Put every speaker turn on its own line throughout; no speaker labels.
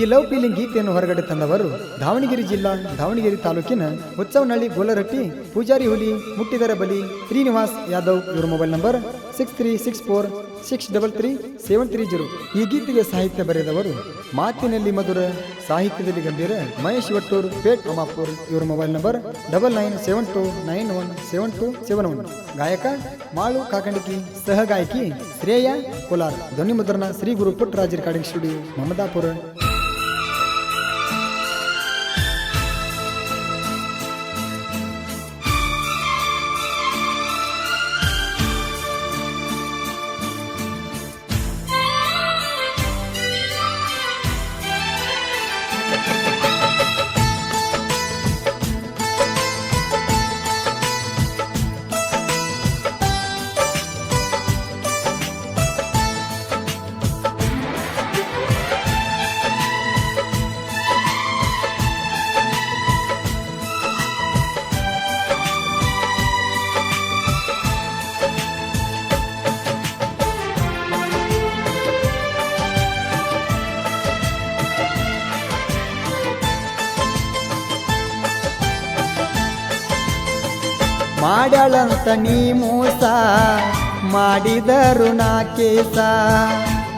ಈ love feeling ಗೀತೆಯನ್ನು ಹೊರಗಡೆ ತಂದವರು ದಾವಣಗೆರೆ ಜಿಲ್ಲಾ ದಾವಣಗೆರೆ ತಾಲೂಕಿನ ಉತ್ಸವನಹಳ್ಳಿ ಗೋಲರಟ್ಟಿ, ಪೂಜಾರಿ ಹುಲಿ, ಮುಟ್ಟಿದರ ಬಲಿ, ಶ್ರೀನಿವಾಸ್ ಯಾದವ್ ಇವರ mobile number six three six four six double three seven three zero ಈ ಗೀತೆಗೆ ಸಾಹಿತ್ಯ ಬರೆದವರು ಮಾತಿನಲ್ಲಿ ಮಧುರ, ಸಾಹಿತ್ಯದಲ್ಲಿ ಗಂಭೀರ ಮಹೇಶ್ ವಟ್ಟೂರ್, ಪೇಟ್ ಅಮಾಪುರ್ ಇವರ mobile number double nine seven two nine one seven two seven one ಗಾಯಕ ಮಾಳು ಕಾಕಂಡಿಕಿ, ಸಹ ಗಾಯಕಿ ಶ್ರೇಯ ಕೋಲಾರ್. ಧ್ವನಿ ಮುದ್ರಣ ಶ್ರೀ ಗುರು ಪುಟ್ಟರಾಜ್ ರೆಕಾರ್ಡಿಂಗ್ ಸ್ಟುಡಿಯೋ ಮಮದಾಪುರ. ಮಾಡ್ಯಾಳಂತ ನೀ ಮೋಸ, ಮಾಡಿದರು ನಾ ಕೇಸ.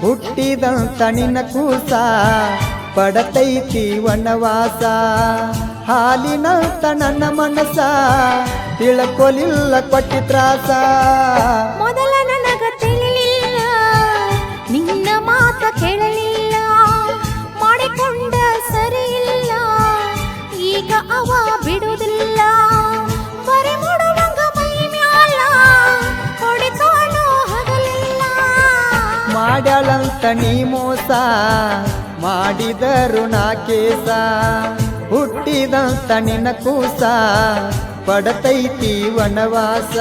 ಹುಟ್ಟಿದಂತ ನಿನ ಕೂಸ, ಪಡತೈತಿ ವನವಾಸ. ಹಾಲಿನಂತ ನನ್ನ ಮನಸ ತಿಳ್ಕೊಲಿಲ್ಲ ಕೊಟ್ಟಿ ತ್ರಾಸ. ಮಾಡ್ಯಾಳಂತ ನೀ ಮೋಸ ಮಾಡಿದರು ನಾ ಕೇಸ. ಹುಟ್ಟಿದಂತ ನಿನ ಕೂಸ ಪಡತೈತಿ ವನವಾಸ.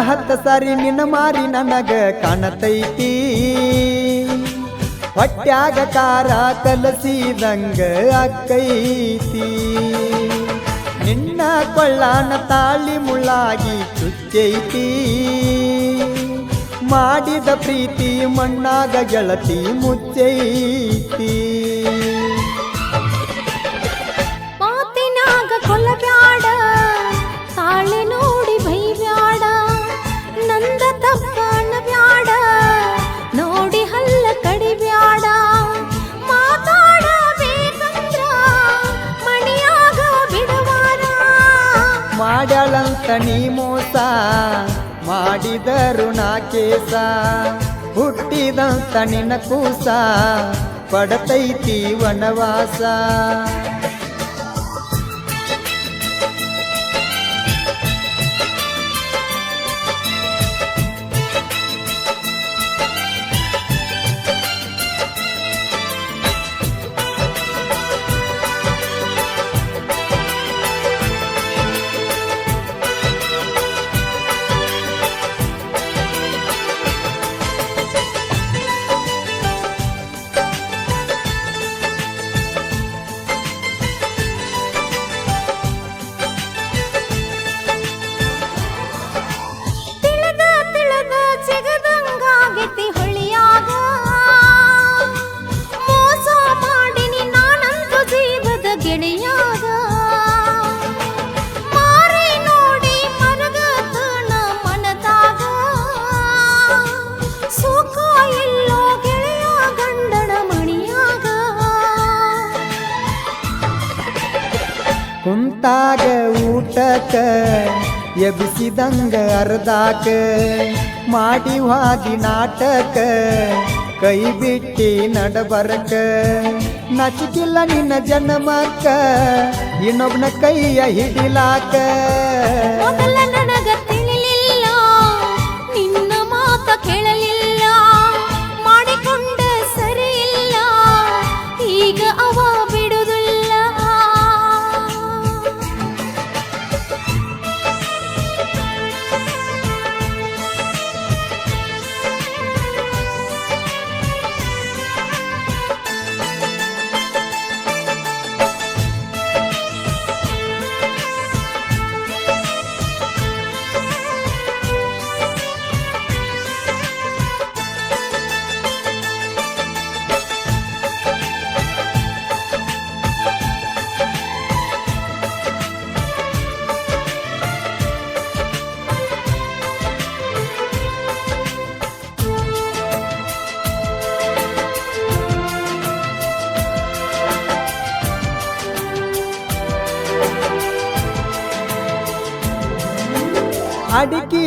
ಹತ್ತ ಸಾರಿ ನಿನ್ನ ಮಾರಿ ನನಗ ಕಾಣತೈತಿ. ಹೊಟ್ಯಾಗ ಕಾರ ಕಲಸಿದಂಗ ಅಕ್ಕೈತಿ. ನಿನ್ನ ಕೊಳ್ಳಾನ ತಾಳಿ ಮುಳ್ಳಾಗಿ ಚುಚ್ಚೈತಿ. ಮಾಡಿದ ಪ್ರೀತಿ ಮಣ್ಣಾಗ ಗೆಳತಿ ಮುಚ್ಚೈತಿ. ನೀ ಮೋಸ ಮಾಡಿದರು ನಾ ಕೇಸ. ಹುಟ್ಟಿದಂತ ನಿನ್ನ ಕೂಸ ಪಡತೈತಿ ವನವಾಸ. ಎಬಿಸಿದಂಗ ಅರ್ಧಾಕ. ಮಾಡಿ ಹಾಗಿ ನಾಟಕ, ಕೈ ಬಿಟ್ಟಿ ನಡಬರಕ. ನಚಿಕಿಲ್ಲ ನಿನ್ನ ಜನ್ಮಕ್ಕ, ಇನ್ನೊಬ್ನ ಕೈಯ ಹಿಡಿಲಾಕ.
ನನಗ ತಿಳಿಲಿಲ್ಲ, ನಿನ್ನ ಮಾತ ಕೇಳಲಿಲ್ಲ.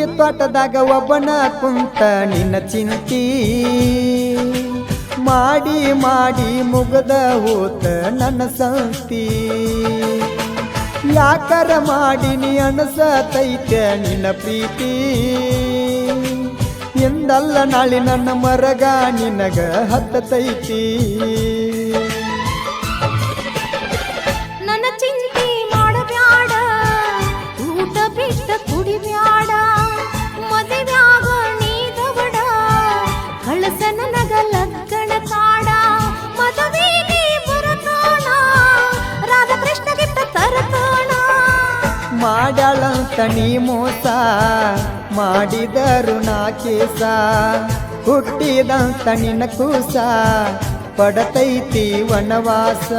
ತೋಟದಾಗ ಒಬ್ಬನ ಕುಂತ ನಿನ್ನ ಚಿಂತಿ. ಮಾಡಿ ಮಾಡಿ ಮುಗದ ಹೋತ ನನ್ನ ಸಂತಿ. ಯಾಕರ ಮಾಡಿ ನೀ ಅನಸತೈತೆ ನಿನ್ನ ಪ್ರೀತಿ? ಎಂದಲ್ಲ ನಾಳೆ ನನ್ನ ಮರಗ ನಿನಗ ಹತ್ತತೈತಿ. ನೀ ಮೋಸ ಮಾಡಿದರು ನಾ ಕೇಸ ಹುಟ್ಟಿದಂತ ನಿನ್ನ ಕೂಸ ಪಡತೈತಿ ವನವಾಸ.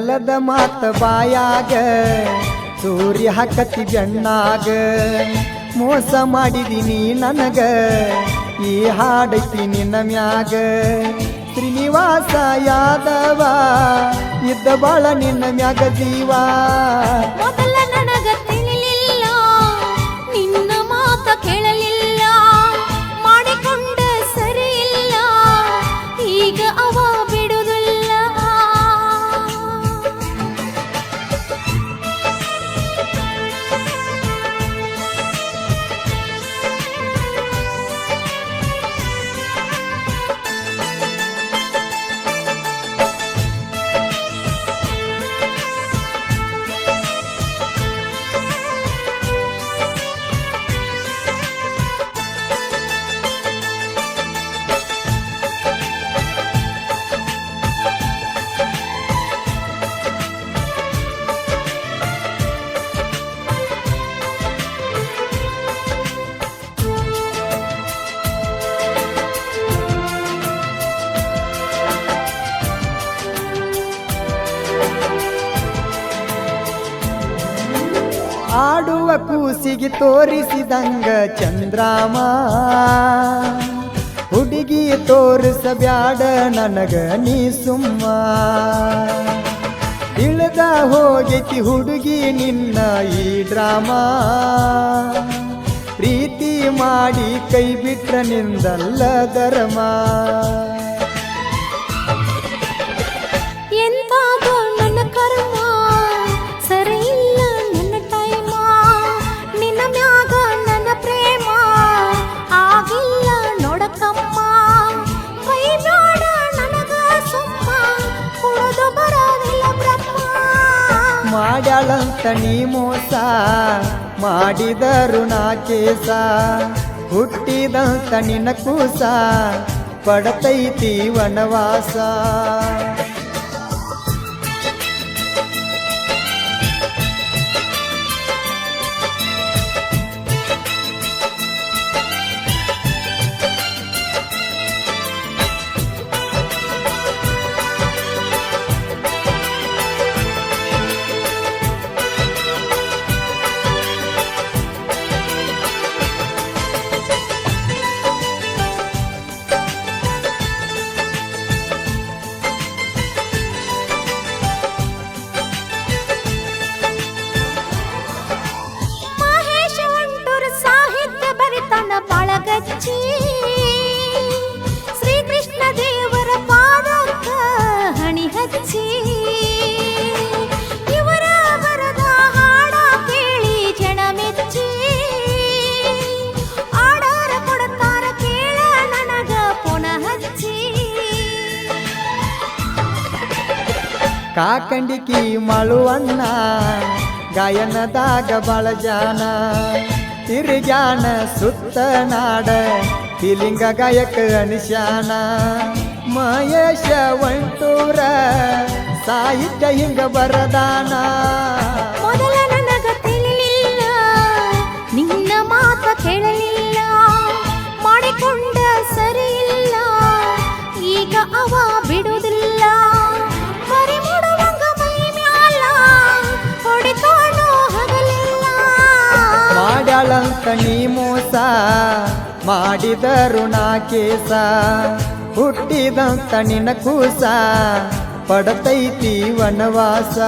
ಬೆಲ್ಲದ ಮಾತ ಬಾಯಾಗ, ಸೂರ್ಯ ಹಾಕತಿ ಜಣ್ಣಾಗ. ಮೋಸ ಮಾಡಿದೀನಿ ನನಗ, ಈ ಹಾಡೈತಿ ನಿನ್ನ ಮ್ಯಾಗ. ಶ್ರೀನಿವಾಸ ಯಾದವ, ಇದ್ದ ಬಾಳ ನಿನ್ನ ಮ್ಯಾಗ ಜೀವ. ಕೂಸಿಗೆ ತೋರಿಸಿದಂಗ ಚಂದ್ರಾಮ. ಹುಡುಗಿ ತೋರಿಸಬ್ಯಾಡ ನನಗ ನೀ ಸುಮ್ಮ. ಇಳ್ದ ಹೋಗೈತಿ ಹುಡುಗಿ ನಿನ್ನ ಈ ಡ್ರಾಮಾ. ಪ್ರೀತಿ ಮಾಡಿ ಕೈ ಬಿಟ್ರ ನಿಂದಲ್ಲ ಧರ್ಮ. ಮಾಡ್ಯಾಳಂತ ನೀ ಮೋಸ ಮಾಡಿದರು ನಾ ಕೇಸ. ಹುಟ್ಟಿದಂತ ನಿನ ಕೂಸ ಪಡತೈತಿ ವನವಾಸ. ಕಾಕಂಡಿಕಿ ಮಳುವನ್ನ, ಗಾಯನದಾಗ ಬಳಜಾನ ತಿರುಜಾನ ಸುತ್ತ ನಾಡ, ತಿಲಿಂಗ ಗಾಯಕ ಅನಿಶಾನ ಮಹೇಶ ಒಂಟೂರ, ಸಾಹಿತ್ಯ ಹಿಂಗ ಬರದಾನ. ಮಾಡ್ಯಾಳಂತ ನೀ ಮೋಸ ಮಾಡಿದರು ನಾ ಕೇಸ. ಹುಟ್ಟಿದಂತ ನಿನ ಕೂಸ ಪಡತೈತಿ ವನವಾಸ.